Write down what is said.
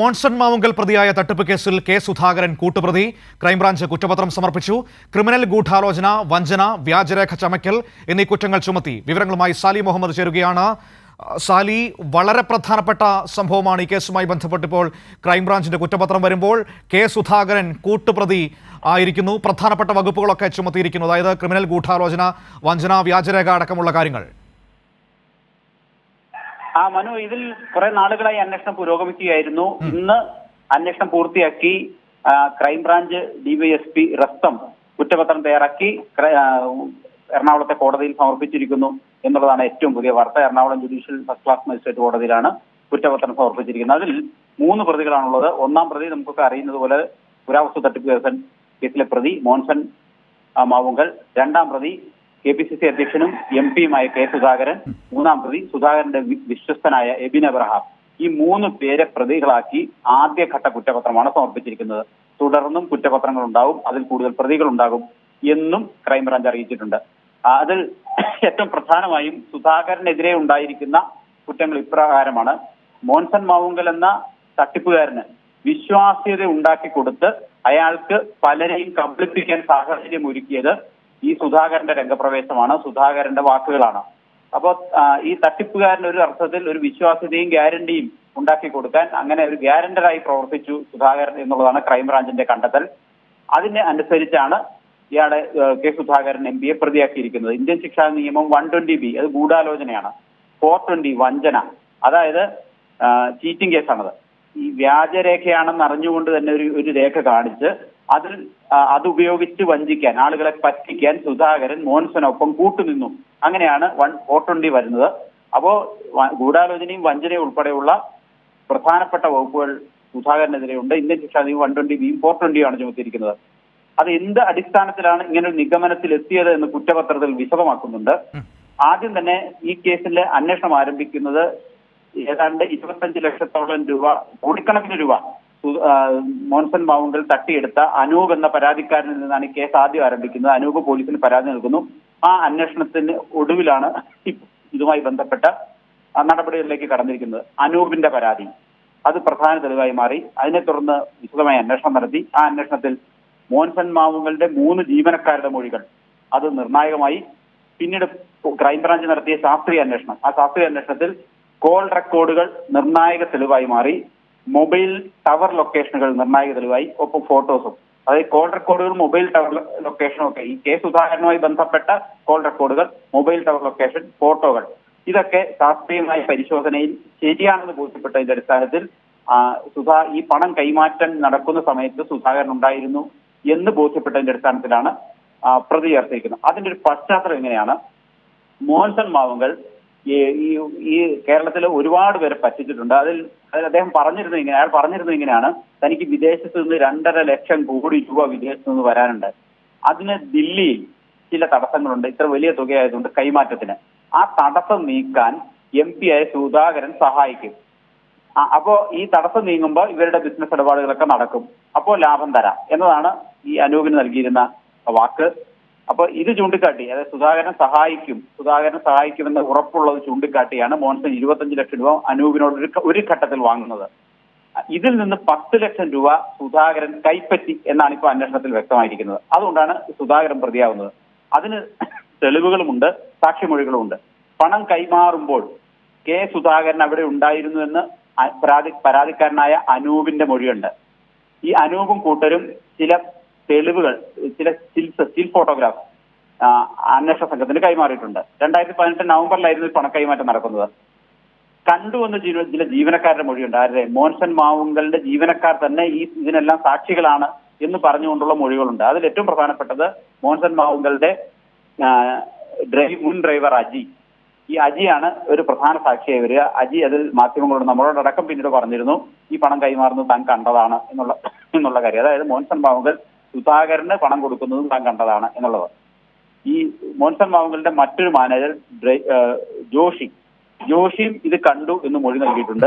മോൺസൺ മാവുങ്കൽ പ്രതിയായ തട്ടിപ്പ് കേസിൽ കെ സുധാകരൻ കൂട്ടുപ്രതി. ക്രൈംബ്രാഞ്ച് കുറ്റപത്രം സമർപ്പിച്ചു. ക്രിമിനൽ ഗൂഢാലോചന വഞ്ചന വ്യാജരേഖ ചമയ്ക്കൽ എന്നീ കുറ്റങ്ങൾ ചുമത്തി. വിവരങ്ങളുമായി സാലി മുഹമ്മദ് ചേരുകയാണ്. സാലി വളരെ പ്രധാനപ്പെട്ട സംഭവമാണ് ഈ കേസുമായി ബന്ധപ്പെട്ടിപ്പോൾ ക്രൈംബ്രാഞ്ചിന്റെ കുറ്റപത്രം വരുമ്പോൾ കെ സുധാകരൻ കൂട്ടുപ്രതി ആയിരിക്കുന്നു. പ്രധാനപ്പെട്ട വകുപ്പുകളൊക്കെ ചുമത്തിയിരിക്കുന്നു. അതായത് ക്രിമിനൽ ഗൂഢാലോചന വഞ്ചന വ്യാജരേഖ അടക്കമുള്ള കാര്യങ്ങൾ. ആ മനു ഇതിൽ കുറെ നാളുകളായി അന്വേഷണം പുരോഗമിക്കുകയായിരുന്നു. ഇന്ന് അന്വേഷണം പൂർത്തിയാക്കി ക്രൈംബ്രാഞ്ച് ഡിവൈഎസ്പി റസ്തം കുറ്റപത്രം തയ്യാറാക്കി എറണാകുളത്തെ കോടതിയിൽ സമർപ്പിച്ചിരിക്കുന്നു എന്നുള്ളതാണ് ഏറ്റവും പുതിയ വാർത്ത. Ernakulam judicial first class magistrate കോടതിയിലാണ് കുറ്റപത്രം സമർപ്പിച്ചിരിക്കുന്നത്. അതിൽ മൂന്ന് പ്രതികളാണുള്ളത്. ഒന്നാം പ്രതി നമുക്കൊക്കെ അറിയുന്നത് പോലെ പുരാവസ്തു തട്ടിപ്പ് കേസൻ കേസിലെ പ്രതി മോൻസൺ മാവുങ്കൽ. രണ്ടാം പ്രതി കെ പി സി സി അധ്യക്ഷനും എം പിയുമായ കെ സുധാകരൻ മൂന്നാം പ്രതി സുധാകരന്റെ വിശ്വസ്തനായ എബിൻ അബ്രഹാം. ഈ മൂന്ന് പേരെ പ്രതികളാക്കി ആദ്യഘട്ട കുറ്റപത്രമാണ് സമർപ്പിച്ചിരിക്കുന്നത്. തുടർന്നും കുറ്റപത്രങ്ങൾ ഉണ്ടാവും അതിൽ കൂടുതൽ പ്രതികൾ ഉണ്ടാകും എന്നും ക്രൈംബ്രാഞ്ച് അറിയിച്ചിട്ടുണ്ട്. അതിൽ ഏറ്റവും പ്രധാനമായും സുധാകരനെതിരെ ഉണ്ടായിരിക്കുന്ന കുറ്റങ്ങൾ ഇപ്രകാരമാണ്. മോൻസൺ മാവുങ്കൽ എന്ന തട്ടിപ്പുകാരന് വിശ്വാസ്യത ഉണ്ടാക്കി കൊടുത്ത് അയാൾക്ക് പലരെയും കബളിപ്പിക്കാൻ സാഹചര്യം ഒരുക്കിയത് ഈ സുധാകരന്റെ രംഗപ്രവേശമാണ് സുധാകരന്റെ വാക്കുകളാണ്. അപ്പോ ഈ തട്ടിപ്പുകാരൻ ഒരു അർത്ഥത്തിൽ ഒരു വിശ്വാസ്യതയും ഗ്യാരണ്ടിയും ഉണ്ടാക്കി കൊടുക്കാൻ അങ്ങനെ ഒരു ഗ്യാരണ്ടറായി പ്രവർത്തിച്ചു സുധാകരൻ എന്നുള്ളതാണ് ക്രൈംബ്രാഞ്ചിന്റെ കണ്ടെത്തൽ. അതിന് അനുസരിച്ചാണ് ഇയാളെ കെ സുധാകരൻ എം പിയെ പ്രതിയാക്കിയിരിക്കുന്നത്. ഇന്ത്യൻ ശിക്ഷാ നിയമം വൺ ട്വന്റി ബി അത് ഗൂഢാലോചനയാണ്. ഫോർ ട്വന്റി വഞ്ചന. അതായത് ചീറ്റിംഗ് കേസാണത്. ഈ വ്യാജരേഖയാണെന്ന് അറിഞ്ഞുകൊണ്ട് തന്നെ ഒരു ഒരു രേഖ കാണിച്ച് അതിൽ അതുപയോഗിച്ച് അത് ഉപയോഗിച്ച് വഞ്ചിക്കാൻ ആളുകളെ പറ്റിക്കാൻ സുധാകരൻ മോൻസനൊപ്പം കൂട്ടുനിന്നു. അങ്ങനെയാണ് വൺ വോട്ടുണ്ടി വരുന്നത്. അപ്പോ ഗൂഢാലോചനയും വഞ്ചനയും ഉൾപ്പെടെയുള്ള പ്രധാനപ്പെട്ട വകുപ്പുകൾ സുധാകരനെതിരെ ഉണ്ട് ഇന്ത്യൻ ശിക്ഷാ നിയമം വൺ ട്വന്റി ബിയും ഫോർ ട്വന്റിയുമാണ് ചുമത്തിയിരിക്കുന്നത്. അത് എന്ത് അടിസ്ഥാനത്തിലാണ് ഇങ്ങനെ ഒരു നിഗമനത്തിൽ എത്തിയത് എന്ന് കുറ്റപത്രത്തിൽ വിശദമാക്കുന്നുണ്ട്. ആദ്യം തന്നെ ഈ കേസിലെ അന്വേഷണം ആരംഭിക്കുന്നത് ഏതാണ്ട് ഇരുപത്തഞ്ച് ലക്ഷത്തോളം രൂപ കോടിക്കണക്കിന് രൂപ മോൻസൺ മൗണ്ടിൽ തട്ടിയെടുത്ത അനൂപ് എന്ന പരാതിക്കാരനിൽ നിന്നാണ് കേസ് ആദ്യം ആരംഭിക്കുന്നത്. അനൂപ് പോലീസിന് പരാതി നൽകുന്നു. ആ അന്വേഷണത്തിന് ഒടുവിലാണ് ഇതുമായി ബന്ധപ്പെട്ട നടപടികളിലേക്ക് കടന്നിരിക്കുന്നത്. അനൂപിന്റെ പരാതി. അത് പ്രധാന തെളിവായി മാറി. അതിനെ തുടർന്ന് വിശദമായ അന്വേഷണം നടത്തി. ആ അന്വേഷണത്തിൽ മോൻസൺ മാവുകളുടെ മൂന്ന് ജീവനക്കാരുടെ മൊഴികൾ. അത് നിർണായകമായി. പിന്നീട് ക്രൈംബ്രാഞ്ച് നടത്തിയ ശാസ്ത്രീയ അന്വേഷണം. ആ ശാസ്ത്രീയ അന്വേഷണത്തിൽ കോൾ റെക്കോർഡുകൾ നിർണായക തെളിവായി മാറി. മൊബൈൽ ടവർ ലൊക്കേഷനുകൾ നിർണായക തെളിവായി ഒപ്പം ഫോട്ടോസും. അതായത് കോൾ റെക്കോർഡുകൾ മൊബൈൽ ടവർ ലൊക്കേഷനും ഒക്കെ. ഈ കേസ് ഉദാഹരണവുമായി ബന്ധപ്പെട്ട കോൾ റെക്കോർഡുകൾ മൊബൈൽ ടവർ ലൊക്കേഷൻ ഫോട്ടോകൾ. ഇതൊക്കെ ശാസ്ത്രീയമായ പരിശോധനയിൽ ശരിയാണെന്ന് ബോധ്യപ്പെട്ടതിന്റെ അടിസ്ഥാനത്തിൽ സുധാ ഈ പണം കൈമാറ്റം നടക്കുന്ന സമയത്ത് സുധാകരൻ ഉണ്ടായിരുന്നു എന്ന് ബോധ്യപ്പെട്ടതിന്റെ അടിസ്ഥാനത്തിലാണ് പ്രതി ചേർത്തിരിക്കുന്നത് അതിന്റെ ഒരു പശ്ചാത്തലം എങ്ങനെയാണ്? മോഹൻസൺ മാവുങ്കൽ ഈ ഈ- കേരളത്തിൽ ഒരുപാട് പേരെ പറ്റിച്ചിട്ടുണ്ട്. അതിൽ അദ്ദേഹം പറഞ്ഞിരുന്നു ഇങ്ങനെ അയാൾ പറഞ്ഞിരുന്നു ഇങ്ങനെയാണ്. തനിക്ക് വിദേശത്ത് നിന്ന് രണ്ടര ലക്ഷം കോടി രൂപ വിദേശത്ത് നിന്ന് വരാനുണ്ട്. അതിന് ദില്ലിയിൽ ചില തടസ്സങ്ങളുണ്ട്. ഇത്ര വലിയ തുകയായതുകൊണ്ട് കൈമാറ്റത്തിന്. ആ തടസ്സം നീക്കാൻ എം പി ആയ സുധാകരൻ സഹായിക്കും. അപ്പോ ഈ തടസ്സം നീങ്ങുമ്പോൾ ഇവരുടെ ബിസിനസ് ഇടപാടുകളൊക്കെ നടക്കും. അപ്പോൾ ലാഭം തരാം എന്നതാണ് ഈ അനൂപിന് നൽകിയിരുന്ന വാക്ക്. അപ്പൊ ഇത് ചൂണ്ടിക്കാട്ടി അതായത് സുധാകരൻ സഹായിക്കും സുധാകരൻ സഹായിക്കുമെന്ന് ഉറപ്പുള്ളത് ചൂണ്ടിക്കാട്ടിയാണ് മോൻസൺ ഇരുപത്തഞ്ച് ലക്ഷം രൂപ അനൂപിനോട് ഒരു ഘട്ടത്തിൽ വാങ്ങുന്നത്. ഇതിൽ നിന്ന് പത്ത് ലക്ഷം രൂപ സുധാകരൻ കൈപ്പറ്റി എന്നാണ് ഇപ്പോൾ അന്വേഷണത്തിൽ വ്യക്തമായിരിക്കുന്നത്. അതുകൊണ്ടാണ് സുധാകരൻ പ്രതിയാവുന്നത്. അതിന് തെളിവുകളുമുണ്ട് സാക്ഷിമൊഴികളുമുണ്ട്. പണം കൈമാറുമ്പോൾ കെ സുധാകരൻ അവിടെ ഉണ്ടായിരുന്നു എന്ന് പരാതി പരാതിക്കാരനായ അനൂപിന്റെ മൊഴിയുണ്ട്. ഈ അനൂപും കൂട്ടരും ചില തെളിവുകൾ ചില സ്റ്റിൽസ് സ്റ്റിൽ ഫോട്ടോഗ്രാഫ് അന്വേഷണ സംഘത്തിന് കൈമാറിയിട്ടുണ്ട്. രണ്ടായിരത്തി പതിനെട്ട് നവംബറിലായിരുന്നു പണ കൈമാറ്റം നടക്കുന്നത്. കണ്ടുവന്ന ചില ജീവനക്കാരുടെ മൊഴിയുണ്ട്. ആരുടെ? മോൻസൺ മാവുങ്കലിന്റെ ജീവനക്കാർ തന്നെ ഈ ഇതിനെല്ലാം സാക്ഷികളാണ് എന്ന് പറഞ്ഞുകൊണ്ടുള്ള മൊഴികളുണ്ട്. അതിൽ ഏറ്റവും പ്രധാനപ്പെട്ടത് മോൻസൺ മാവുങ്കലിന്റെ ഡ്രൈവ് മുൻ ഡ്രൈവർ അജി. ഈ അജിയാണ് ഒരു പ്രധാന സാക്ഷിയായി വരിക. അജി അതിൽ മാധ്യമങ്ങളോട് നമ്മളോടടക്കം പിന്നീട് പറഞ്ഞിരുന്നു ഈ പണം കൈമാറുന്നത് താൻ കണ്ടതാണ് എന്നുള്ള എന്നുള്ള കാര്യം. അതായത് മോൻസൺ മാവുങ്കൽ സുധാകരന് പണം കൊടുക്കുന്നതും താൻ കണ്ടതാണ് എന്നുള്ളത്. ഈ മോൻസൺ മാവുങ്കലിന്റെ മറ്റൊരു മാനേജർ ജോഷി. ജോഷിയും ഇത് കണ്ടു എന്ന് മൊഴി നൽകിയിട്ടുണ്ട്.